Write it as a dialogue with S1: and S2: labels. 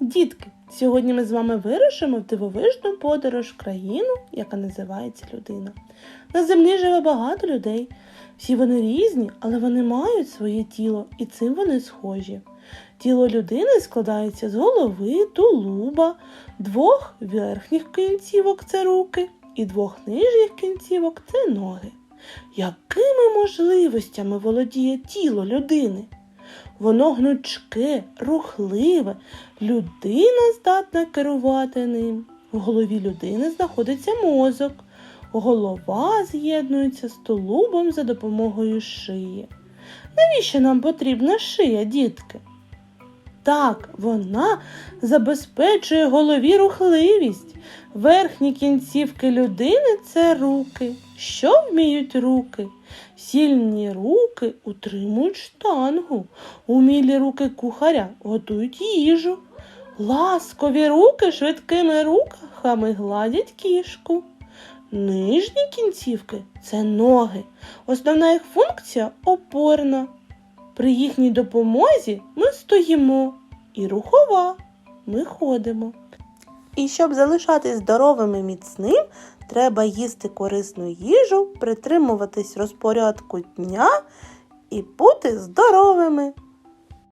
S1: Дітки, сьогодні ми з вами вирушимо в дивовижну подорож в країну, яка називається людина. На землі живе багато людей. Всі вони різні, але вони мають своє тіло і цим вони схожі. Тіло людини складається з голови, тулуба, двох верхніх кінцівок це руки і двох нижніх кінцівок це ноги. Якими можливостями володіє тіло людини? Воно гнучке, рухливе, людина здатна керувати ним. В голові людини знаходиться мозок. Голова з'єднується з тулубом за допомогою шиї. Навіщо нам потрібна шия, дітки? Так, вона забезпечує голові рухливість. Верхні кінцівки людини це руки. Що вміють руки? Сильні руки утримують штангу. Умілі руки кухаря готують їжу. Ласкові руки швидкими рухами гладять кішку. Нижні кінцівки це ноги. Основна їх функція опорна. При їхній допомозі ми стоїмо і рухова. Ми ходимо. І щоб залишатись здоровим і міцним, треба їсти корисну їжу, притримуватись розпорядку дня і бути здоровими.